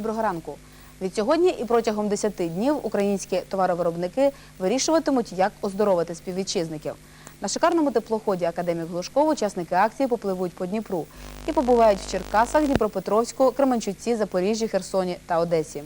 Доброго ранку. Від сьогодні і протягом 10 днів українські товаровиробники вирішуватимуть, як оздоровити співвітчизників. На шикарному теплоході Академік Глушков учасники акції попливуть по Дніпру і побувають в Черкасах, Дніпропетровську, Кременчуці, Запоріжжі, Херсоні та Одесі.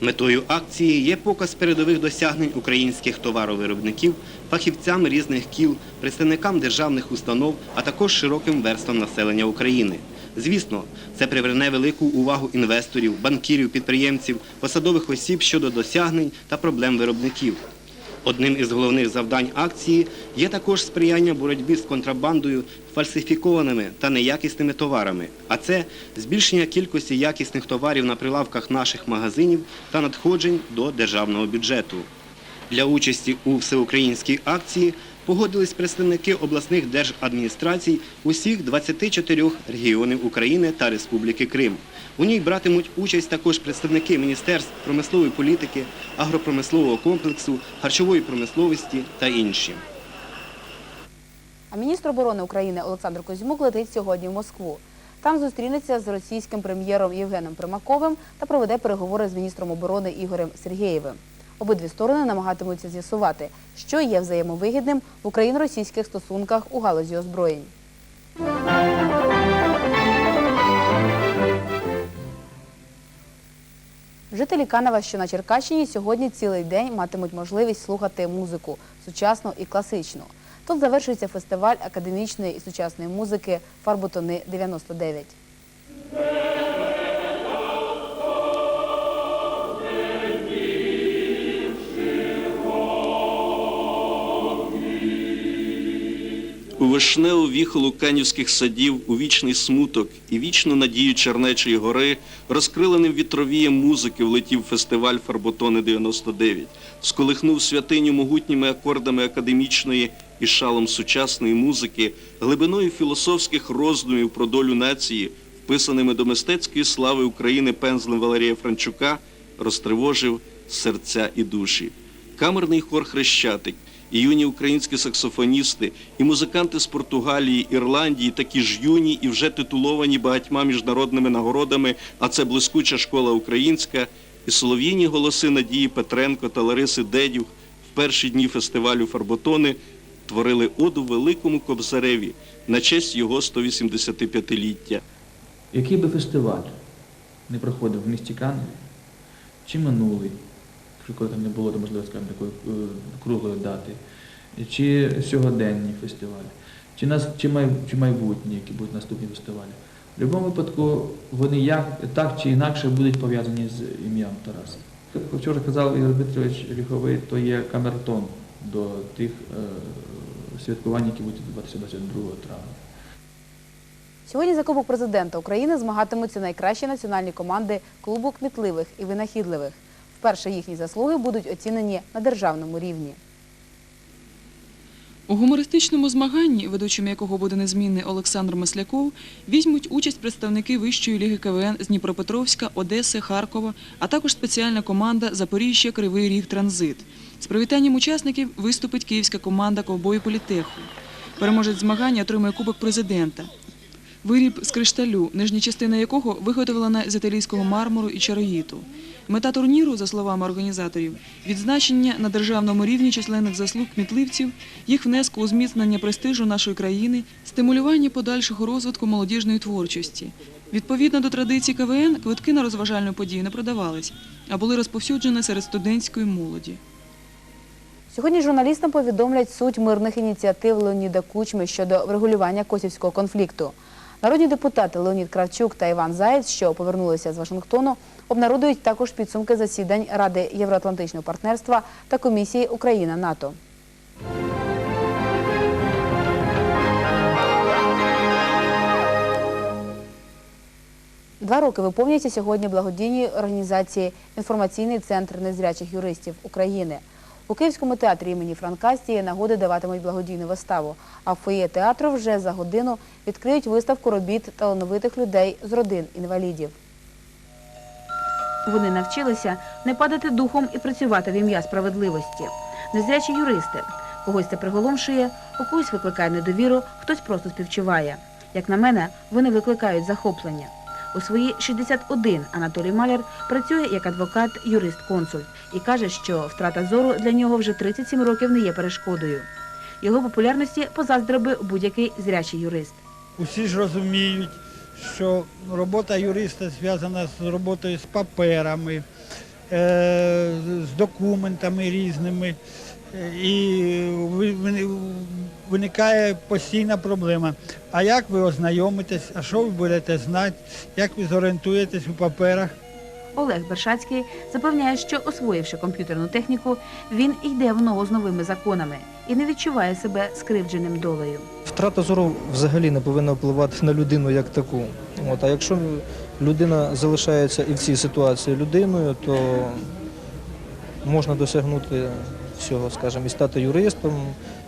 Метою акції є показ передових досягнень українських товаровиробників, фахівцям різних кіл, представникам державних установ, а також широким верствам населення України. Звісно, це приверне велику увагу інвесторів, банкірів, підприємців, посадових осіб щодо досягнень та проблем виробників. Одним із головних завдань акції є також сприяння боротьбі з контрабандою, фальсифікованими та неякісними товарами, а це збільшення кількості якісних товарів на прилавках наших магазинів та надходжень до державного бюджету. Для участі у всеукраїнській акції погодились представники обласних держадміністрацій усіх 24 регіонів України та Республіки Крим. У ній братимуть участь також представники міністерств промислової політики, агропромислового комплексу, харчової промисловості та інші. А міністр оборони України Олександр Козьмук летить сьогодні в Москву. Там зустрінеться з російським прем'єром Євгеном Примаковим та проведе переговори з міністром оборони Ігорем Сергєєвим. Обидві сторони намагатимуться з'ясувати, що є взаємовигідним в україно-російських стосунках у галузі озброєнь. Жителі Канева, що на Черкащині, сьогодні цілий день матимуть можливість слухати музику сучасну і класичну. Тут завершується фестиваль академічної і сучасної музики Фарбутони 99. Вишневу віхолу канівських садів, у вічний смуток і вічну надію Чернечої гори розкриленим вітровієм музики влетів фестиваль Фарботони 99, сколихнув святиню могутніми акордами академічної і шалом сучасної музики, глибиною філософських роздумів про долю нації, вписаними до мистецької слави України пензлем Валерія Франчука, розтривожив серця і душі. Камерний хор Хрещатик, і юні українські саксофоністи, і музиканти з Португалії, Ірландії, такі ж юні і вже титуловані багатьма міжнародними нагородами, а це блискуча школа українська, і солов'їні голоси Надії Петренко та Лариси Дедюх в перші дні фестивалю Фарботони творили оду великому Кобзареві на честь його 185-ліття. Який би фестиваль не проходив в місті Каневі, чи минулий, коли там не було, то, можливо, скажімо, такої е, круглої дати, чи сьогоденні фестивалі, чи, нас, чи, май, чи майбутні, які будуть наступні фестивалі. В будь-якому випадку вони як, так чи інакше будуть пов'язані з ім'ям Тараса. Вчора казав Ігор Дмитрович Ліховий, то є камертон до тих е, святкувань, які будуть відбуватися 22 травня. Сьогодні за Кубок президента України змагатимуться найкращі національні команди клубу кмітливих і винахідливих. Вперше їхні заслуги будуть оцінені на державному рівні. У гумористичному змаганні, ведучим якого буде незмінний Олександр Масляков, візьмуть участь представники Вищої ліги КВН з Дніпропетровська, Одеси, Харкова, а також спеціальна команда Запоріжжя Кривий Ріг Транзит. З привітанням учасників виступить київська команда ковбою політеху. Переможець змагання отримує кубок президента. Виріб з кришталю, нижня частина якого виготовлена з італійського мармуру і чароїту. Мета турніру, за словами організаторів, відзначення на державному рівні численних заслуг кмітливців, їх внеску у зміцнення престижу нашої країни, стимулювання подальшого розвитку молодіжної творчості. Відповідно до традицій КВН, квитки на розважальну подію не продавались, а були розповсюджені серед студентської молоді. Сьогодні журналістам повідомлять суть мирних ініціатив Леоніда Кучми щодо врегулювання косівського конфлікту. Народні депутати Леонід Кравчук та Іван Заєць, що повернулися з Вашингтону, обнародують також підсумки засідань Ради Євроатлантичного партнерства та комісії Україна-НАТО. Два роки виповнюється сьогодні благодійній організації Інформаційний центр незрячих юристів України. У Київському театрі імені Франка з нагоди даватимуть благодійну виставу. А в фоє театру вже за годину відкриють виставку робіт талановитих людей з родин інвалідів. Вони навчилися не падати духом і працювати в ім'я справедливості. Незрячі юристи. Когось це приголомшує, у когось викликає недовіру, хтось просто співчуває. Як на мене, вони викликають захоплення. У свої 61 Анатолій Маляр працює як адвокат, юрист-консульт і каже, що втрата зору для нього вже 37 років не є перешкодою. Його популярності позаздрив будь-який зрячий юрист. Усі ж розуміють, що робота юриста зв'язана з роботою з паперами, е, з документами різними. І ви- ви- виникає постійна проблема. А як ви ознайомитесь, а що ви будете знати, як ви зорієнтуєтесь у паперах? Олег Бершацький запевняє, що освоївши комп'ютерну техніку, він йде в ногу з новими законами і не відчуває себе скривдженим долею. Втрата зору взагалі не повинна впливати на людину як таку. От, а якщо людина залишається і в цій ситуації людиною, то можна досягнути всього, скажімо, і стати юристом,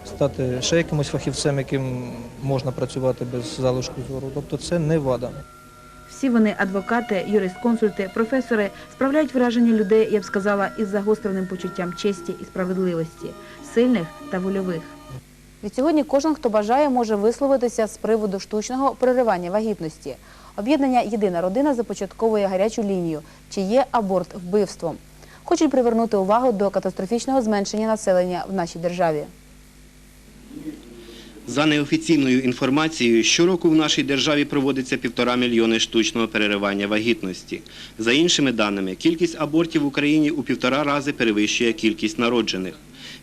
стати ще якимось фахівцем, яким можна працювати без залишку зору. Тобто це не вада. Всі вони адвокати, юрист-консульти, професори справляють враження людей, я б сказала, із загостреним почуттям честі і справедливості, сильних та вольових. Від сьогодні кожен, хто бажає, може висловитися з приводу штучного переривання вагітності. Об'єднання Єдина родина започатковує гарячу лінію, чи є аборт вбивством. Хочуть привернути увагу до катастрофічного зменшення населення в нашій державі. За неофіційною інформацією, щороку в нашій державі проводиться півтора мільйони штучного переривання вагітності. За іншими даними, кількість абортів в Україні у півтора рази перевищує кількість народжених.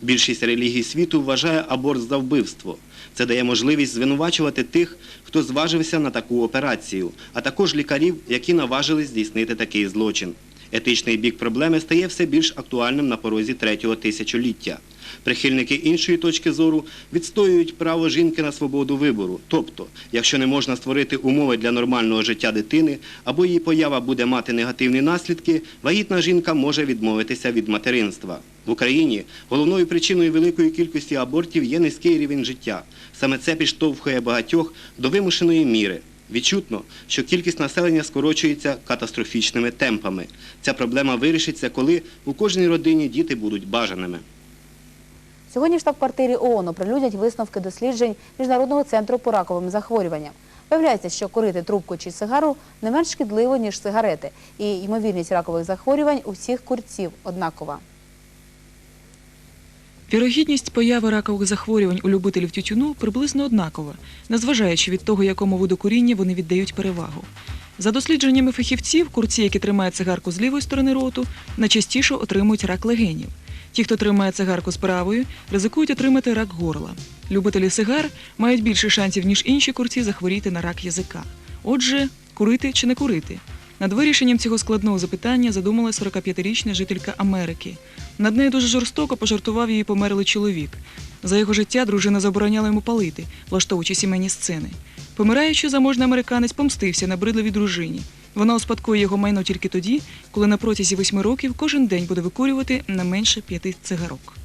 Більшість релігій світу вважає аборт за вбивство. Це дає можливість звинувачувати тих, хто зважився на таку операцію, а також лікарів, які наважились здійснити такий злочин. Етичний бік проблеми стає все більш актуальним на порозі третього тисячоліття. Прихильники іншої точки зору відстоюють право жінки на свободу вибору. Тобто, якщо не можна створити умови для нормального життя дитини або її поява буде мати негативні наслідки, вагітна жінка може відмовитися від материнства. В Україні головною причиною великої кількості абортів є низький рівень життя. Саме це підштовхує багатьох до вимушеної міри. Відчутно, що кількість населення скорочується катастрофічними темпами. Ця проблема вирішиться, коли у кожній родині діти будуть бажаними. Сьогодні в штаб-квартирі ООН оприлюднять висновки досліджень Міжнародного центру по раковим захворюванням. Виявляється, що курити трубку чи сигару не менш шкідливо, ніж сигарети, і ймовірність ракових захворювань у всіх курців однакова. Вірогідність появи ракових захворювань у любителів тютюну приблизно однакова, незважаючи від того, якому виду куріння вони віддають перевагу. За дослідженнями фахівців, курці, які тримають цигарку з лівої сторони роту, найчастіше отримують рак легенів. Ті, хто тримає цигарку з правої, ризикують отримати рак горла. Любителі сигар мають більше шансів, ніж інші курці, захворіти на рак язика. Отже, курити чи не курити? Над вирішенням цього складного запитання задумалась 45-річна жителька Америки. Над нею дуже жорстоко пожартував її померлий чоловік. За його життя дружина забороняла йому палити, влаштовуючи сімейні сцени. Помираючи, заможний американець помстився на бридливій дружині. Вона успадкує його майно тільки тоді, коли на протязі восьми років кожен день буде викурювати не менше п'яти цигарок.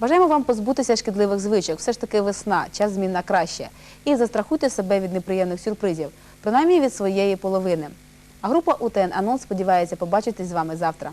Бажаємо вам позбутися шкідливих звичок. Все ж таки весна, час змін на краще. І застрахуйте себе від неприємних сюрпризів, принаймні від своєї половини. А група УТН Анонс сподівається побачитись з вами завтра.